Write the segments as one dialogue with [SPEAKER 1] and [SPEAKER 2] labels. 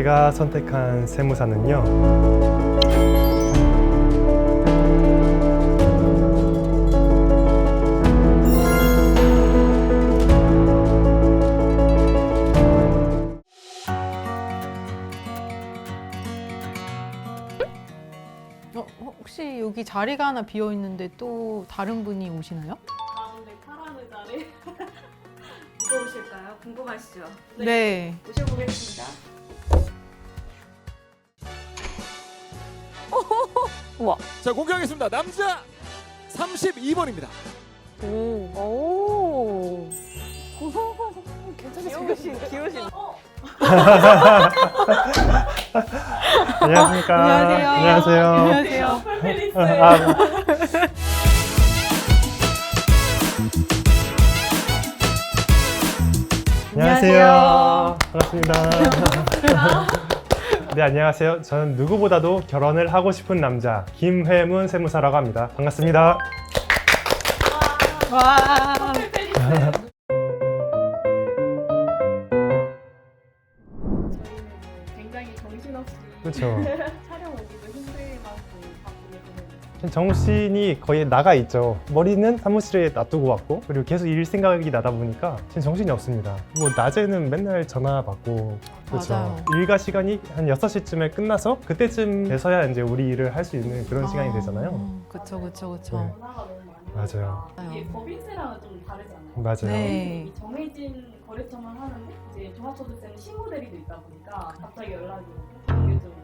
[SPEAKER 1] 제가 선택한 세무사는요.
[SPEAKER 2] 어, 어, 혹시 여기 자리가 하나 비어 있는데 또 다른 분이 오시나요?
[SPEAKER 3] 가운데 파란 의자를 누가 오실까요? 궁금하시죠?
[SPEAKER 2] 네.
[SPEAKER 3] 모셔보겠습니다.
[SPEAKER 4] 자 공개하겠습니다. 남자 32번입니다.
[SPEAKER 2] 오.
[SPEAKER 3] 귀여우신, 귀여우신.
[SPEAKER 1] 안녕하십니까.
[SPEAKER 2] 안녕하세요.
[SPEAKER 1] 안녕하세요.
[SPEAKER 2] 안녕하세요.
[SPEAKER 3] 폴페리스.
[SPEAKER 1] 아, 안녕하세요. 반갑습니다. 네, 안녕하세요. 저는 누구보다도 결혼을 하고 싶은 남자 김회문 세무사라고 합니다. 반갑습니다.
[SPEAKER 2] 와.
[SPEAKER 3] 저희는 굉장히 정신없이
[SPEAKER 1] 그렇죠. 정신이 거의 나가 있죠. 머리는 사무실에 놔두고 왔고, 그리고 계속 일 생각이 나다 보니까 지금 정신이 없습니다. 뭐, 낮에는 맨날 전화 받고, 그렇죠.
[SPEAKER 2] 맞아요.
[SPEAKER 1] 일과 시간이 한 6시쯤에 끝나서 그때쯤 돼서야 이제 우리 일을 할 수 있는 그런 시간이 되잖아요.
[SPEAKER 2] 그쵸, 그쵸, 그쵸.
[SPEAKER 1] 네.
[SPEAKER 3] 전화가 너무 많이
[SPEAKER 1] 맞아요.
[SPEAKER 3] 이게 법인세랑은 좀 다르잖아요.
[SPEAKER 1] 맞아요.
[SPEAKER 2] 네.
[SPEAKER 3] 이 정해진 거래처만 하는데 이제 종합소득세는 신고 대리도 있다 보니까 갑자기 연락이 오고 그런 게좀더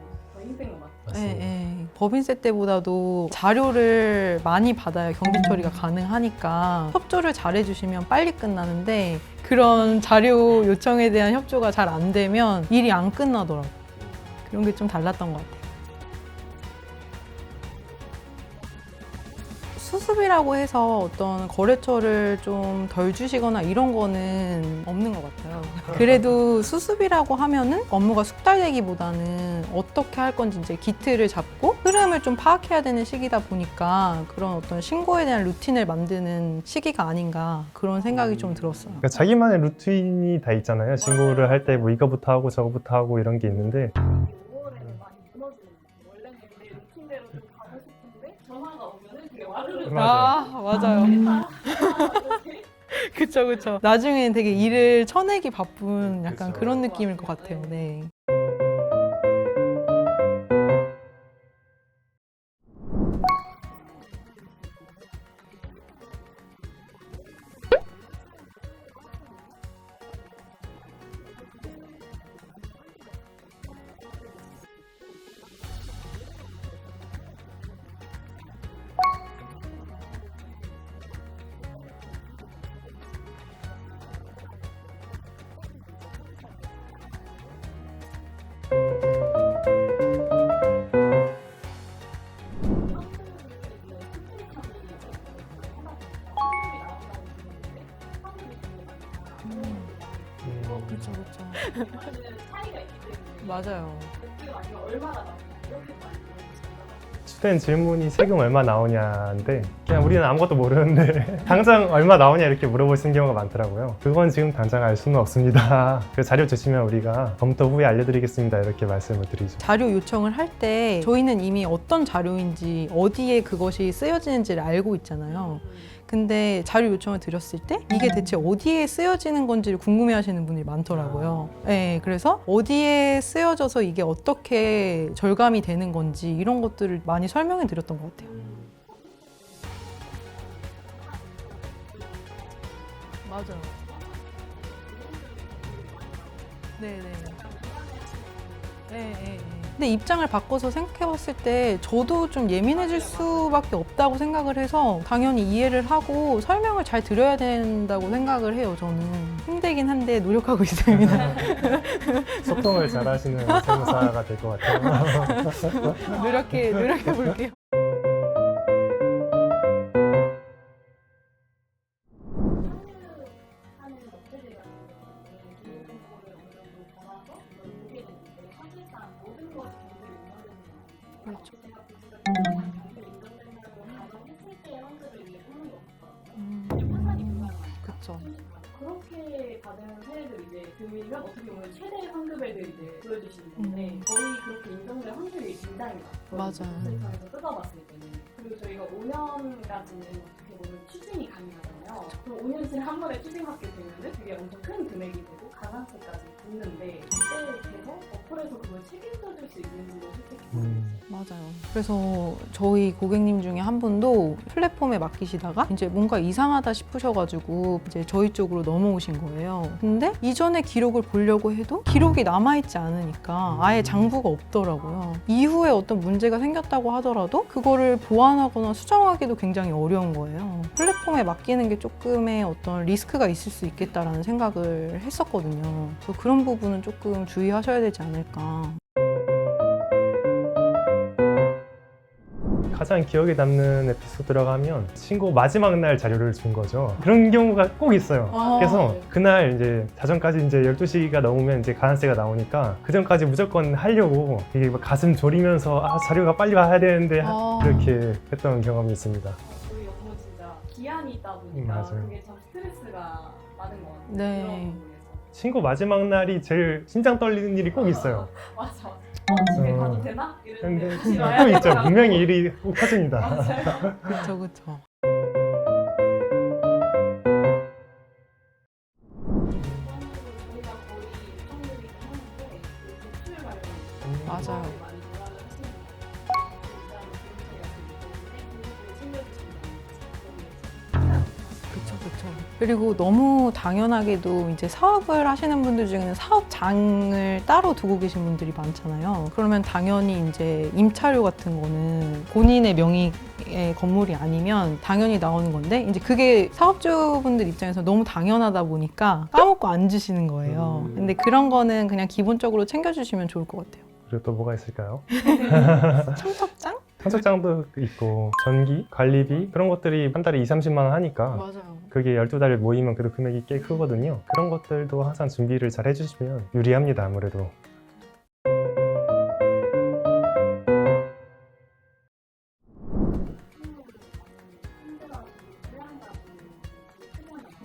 [SPEAKER 3] 힘든 것 같아요.
[SPEAKER 1] 맞습니다.
[SPEAKER 2] 예, 예. 법인세 때보다도 자료를 많이 받아야 경비 처리가 가능하니까 협조를 잘 해주시면 빨리 끝나는데 그런 자료 요청에 대한 협조가 잘 안 되면 일이 안 끝나더라고요. 그런 게 좀 달랐던 것 같아요. 수습이라고 해서 어떤 거래처를 좀 덜 주시거나 이런 거는 없는 것 같아요. 그래도 수습이라고 하면은 업무가 숙달되기보다는 어떻게 할 건지 이제 기틀을 잡고 흐름을 좀 파악해야 되는 시기다 보니까 그런 어떤 신고에 대한 루틴을 만드는 시기가 아닌가 그런 생각이 좀 들었어요.
[SPEAKER 1] 그러니까 자기만의 루틴이 다 있잖아요. 신고를 할 때 뭐 이거부터 하고 저거부터 하고 이런 게 있는데 아요.
[SPEAKER 2] 맞아요. 그쵸, 그쵸. 나중엔 되게 일을 쳐내기 바쁜 약간
[SPEAKER 1] 그쵸.
[SPEAKER 2] 그런 느낌일 것 같아요. 네.
[SPEAKER 1] 음,
[SPEAKER 2] 그쵸, 그쵸.
[SPEAKER 3] 차이가 있기 때문에
[SPEAKER 2] 맞아요.
[SPEAKER 3] 그게 아니면 얼마나 나오냐 이렇게 많이 물어보시잖아요.
[SPEAKER 1] 주된 질문이 세금 얼마 나오냐인데 그냥 우리는 아무것도 모르는데 당장 얼마 나오냐 이렇게 물어보시는 경우가 많더라고요. 그건 지금 당장 알 수는 없습니다. 그 자료 주시면 우리가 검토 후에 알려드리겠습니다 이렇게 말씀을 드리죠.
[SPEAKER 2] 자료 요청을 할 때 저희는 이미 어떤 자료인지 어디에 그것이 쓰여지는지를 알고 있잖아요. 근데 자료 요청을 드렸을 때 이게 대체 어디에 쓰여지는 건지를 궁금해 하시는 분들이 많더라고요. 네, 그래서 어디에 쓰여져서 이게 어떻게 절감이 되는 건지 이런 것들을 많이 설명해 드렸던 것 같아요. 맞아요. 네네. 네, 네, 네. 근데 입장을 바꿔서 생각해봤을 때 저도 좀 예민해질 수밖에 없다고 생각을 해서 당연히 이해를 하고 설명을 잘 드려야 된다고 생각을 해요. 저는 힘들긴 한데 노력하고 있습니다.
[SPEAKER 1] 소통을 잘하시는 세무사가 될 것 같아요.
[SPEAKER 2] 노력해 노력해 볼게요.
[SPEAKER 3] 거든요.
[SPEAKER 2] 음,
[SPEAKER 3] 판단이 불가능하니까.
[SPEAKER 2] 그쵸.
[SPEAKER 3] 그렇게 받은 사례들이 이제 들면 어떻게 보면 최대 환급액을 이제 보여주시는 건데
[SPEAKER 2] 음.
[SPEAKER 3] 거의 그렇게 인정될 확률이 굉장히 낮거든요.
[SPEAKER 2] 맞아요.
[SPEAKER 3] 검색창에서 뜯어봤을 때는 그리고 저희가 5년까지는 어떻게 보면 추징이 가능하잖아요. 그럼 5년치를 한 번에 추징받게 되면은 그게 엄청 큰 금액이 되고 가산세까지 붙는데 그때 돼서 어플에서 그걸 책임져 줄 수 있는지도 솔직히
[SPEAKER 1] 음,
[SPEAKER 2] 맞아요. 그래서 저희 고객님 중에 한 분도 플랫폼에 맡기시다가 이제 뭔가 이상하다 싶으셔가지고 이제 저희 쪽으로 넘어오신 거예요. 근데 이전에 기록을 보려고 해도 기록이 남아있지 않으니까 아예 장부가 없더라고요. 이후에 어떤 문제가 생겼다고 하더라도 그거를 보완하거나 수정하기도 굉장히 어려운 거예요. 플랫폼에 맡기는 게 조금의 어떤 리스크가 있을 수 있겠다라는 생각을 했었거든요. 그래서 그런 부분은 조금 주의하셔야 되지 않을까.
[SPEAKER 1] 가장 기억에 남는 에피소드라고 하면 친구 마지막 날 자료를 준 거죠. 그런 경우가 꼭 있어요.
[SPEAKER 2] 아,
[SPEAKER 1] 그래서
[SPEAKER 3] 네.
[SPEAKER 1] 그날 이제 자정까지 이제 12시가 넘으면 이제 가산세가 나오니까 그 전까지 무조건 하려고 이게 막 가슴 졸이면서 아 자료가 빨리 와야 되는데
[SPEAKER 2] 아.
[SPEAKER 1] 이렇게 했던 경험이 있습니다.
[SPEAKER 3] 저희 업무 진짜 기한이 있다
[SPEAKER 1] 음,
[SPEAKER 3] 보니까
[SPEAKER 1] 맞아요.
[SPEAKER 3] 그게 참 스트레스가 많은 것 같아요.
[SPEAKER 2] 네.
[SPEAKER 3] 그런 부분에서.
[SPEAKER 1] 친구 마지막 날이 제일 심장 떨리는 일이 꼭 있어요.
[SPEAKER 3] 맞아 맞아. 어, 집에
[SPEAKER 1] 어.
[SPEAKER 3] 가도 되나?
[SPEAKER 1] 근데
[SPEAKER 3] 이랬는데 혹시
[SPEAKER 1] 있죠. 분명히 일이 꼭 터집니다.
[SPEAKER 3] 맞아요.
[SPEAKER 2] 그쵸 그쵸.
[SPEAKER 3] 거의 그 관련
[SPEAKER 2] 맞아요. 그리고 너무 당연하게도 이제 사업을 하시는 분들 중에는 사업장을 따로 두고 계신 분들이 많잖아요. 그러면 당연히 이제 임차료 같은 거는 본인의 명의의 건물이 아니면 당연히 나오는 건데 이제 그게 사업주분들 입장에서 너무 당연하다 보니까 까먹고 안 주시는 거예요.
[SPEAKER 1] 음.
[SPEAKER 2] 근데 그런 거는 그냥 기본적으로 챙겨주시면 좋을 것 같아요.
[SPEAKER 1] 그리고 또 뭐가 있을까요?
[SPEAKER 2] 청첩장?
[SPEAKER 1] 청첩장도 있고 전기, 관리비 그런 것들이 한 달에 2, 30만 원 하니까
[SPEAKER 2] 맞아요.
[SPEAKER 1] 그게 12달 모이면 그래도 금액이 꽤 크거든요. 그런 것들도 항상 준비를 잘 해주시면 유리합니다, 아무래도.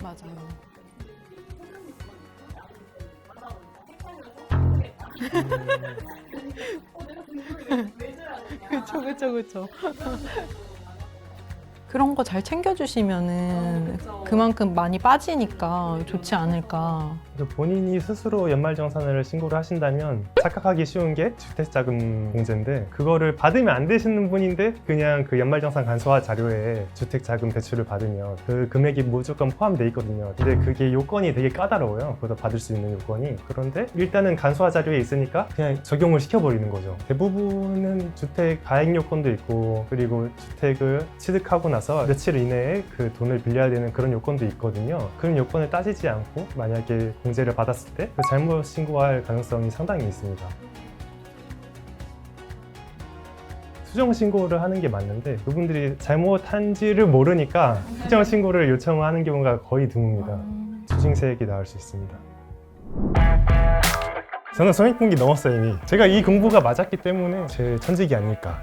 [SPEAKER 2] 맞아요. 그쵸 그쵸 그쵸. 그런 거 잘 챙겨주시면은 그만큼 많이 빠지니까 좋지 않을까.
[SPEAKER 1] 그래서 본인이 스스로 연말정산을 신고를 하신다면 착각하기 쉬운 게 주택자금 공제인데 그거를 받으면 안 되시는 분인데 그냥 그 연말정산 간소화 자료에 주택자금 대출을 받으면 그 금액이 무조건 포함돼 있거든요. 근데 그게 요건이 되게 까다로워요. 그거 받을 수 있는 요건이. 그런데 일단은 간소화 자료에 있으니까 그냥 적용을 시켜버리는 거죠. 대부분은 주택 가액 요건도 있고 그리고 주택을 취득하고 나서 며칠 이내에 그 돈을 빌려야 되는 그런 요건도 있거든요. 그런 요건을 따지지 않고 만약에 공제를 받았을 때 그 잘못 신고할 가능성이 상당히 있습니다. 수정 신고를 하는 게 맞는데 그분들이 잘못한지를 모르니까 수정 신고를 요청하는 경우가 거의 드뭅니다. 수징세액이 나올 수 있습니다. 저는 성인공기 넘었어요 이미. 제가 이 공부가 맞았기 때문에 제 천직이 아닐까.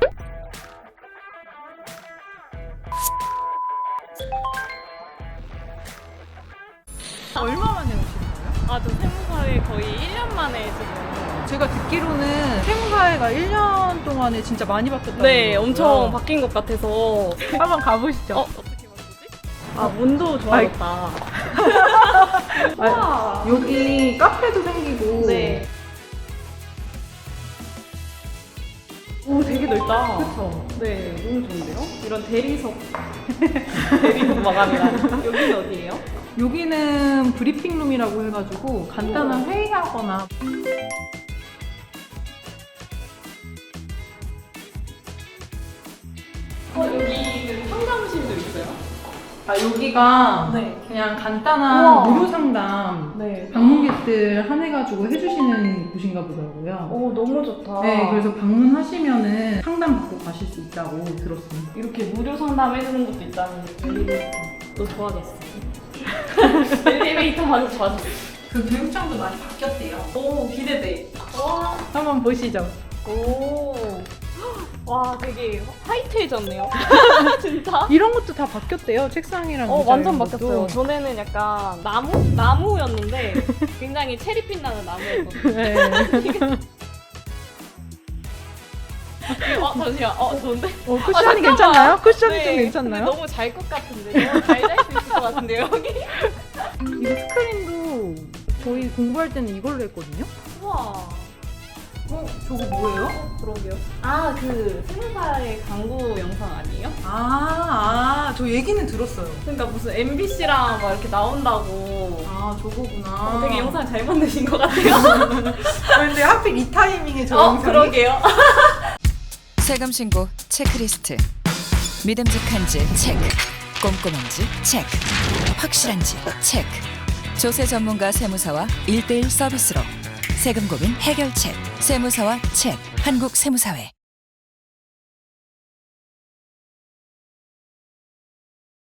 [SPEAKER 2] 듣기로는 세무사회가 1년 동안에 진짜 많이 바뀌었다고
[SPEAKER 5] 네. 엄청 바뀐 것 같아서.
[SPEAKER 2] 한번 가보시죠.
[SPEAKER 5] 어, 어떻게 바꾸지? 아, 문도 좋아졌다. 우와.
[SPEAKER 2] 여기 카페도 생기고
[SPEAKER 5] 네. 오, 되게 넓다.
[SPEAKER 2] 그쵸?
[SPEAKER 5] 네, 너무 좋은데요? 이런 대리석. 대리석 마감이라. 여기는 어디예요?
[SPEAKER 2] 여기는 브리핑룸이라고 해가지고 간단한 회의하거나 아 여기가
[SPEAKER 5] 네.
[SPEAKER 2] 그냥 간단한
[SPEAKER 5] 우와.
[SPEAKER 2] 무료 상담
[SPEAKER 5] 네.
[SPEAKER 2] 방문객들 한해가지고 해주시는 곳인가 보더라고요.
[SPEAKER 5] 오, 너무 좋다.
[SPEAKER 2] 네, 그래서 방문하시면은 상담 받고 가실 수 있다고 들었습니다.
[SPEAKER 5] 이렇게 무료 상담 해주는 것도 있다는 엘리베이터. 너 좋아졌어. 엘리베이터 많이 좋아졌어.
[SPEAKER 2] 그 교육장도 많이 바뀌었대요.
[SPEAKER 5] 오, 기대돼. 와.
[SPEAKER 2] 한번 보시죠.
[SPEAKER 5] 오.
[SPEAKER 3] 와 되게 화이트해졌네요. 진짜.
[SPEAKER 2] 이런 것도 다 바뀌었대요. 책상이랑
[SPEAKER 3] 어
[SPEAKER 2] 의자
[SPEAKER 3] 완전
[SPEAKER 2] 이런 것도.
[SPEAKER 3] 바뀌었어요. 전에는 약간 나무 나무였는데 굉장히 체리 빛나는 나무였거든요.
[SPEAKER 2] 네.
[SPEAKER 3] 어 잠시만. 어 좋은데?
[SPEAKER 2] 어,
[SPEAKER 3] 아,
[SPEAKER 2] 쿠션이
[SPEAKER 3] 잠깐만.
[SPEAKER 2] 괜찮나요? 쿠션이
[SPEAKER 3] 네,
[SPEAKER 2] 좀 괜찮나요?
[SPEAKER 3] 너무 잘 것 같은데 너무 잘잘수 있을 것 같은데요 여기?
[SPEAKER 2] 이거 스크린도 저희 공부할 때는 이걸로 했거든요.
[SPEAKER 3] 우와.
[SPEAKER 2] 어, 저거 뭐예요?
[SPEAKER 3] 그러게요. 아그 생사의 광고 영상 아니에요?
[SPEAKER 2] 아, 아, 저 얘기는 들었어요.
[SPEAKER 3] 그러니까 무슨 MBC랑 막 이렇게 나온다고.
[SPEAKER 2] 아, 저거구나.
[SPEAKER 3] 어, 되게 영상 잘 만드신 것 같아요.
[SPEAKER 2] 근데 하필 이 타이밍에 저
[SPEAKER 3] 어
[SPEAKER 2] 영상이
[SPEAKER 3] 그러게요.
[SPEAKER 6] 세금 신고 체크리스트. 믿음직한지 체크. 꼼꼼한지 체크. 확실한지 체크. 조세 전문가 세무사와 1대1 서비스로 세금 고민 해결책. 세무사와 챗 한국 세무사회.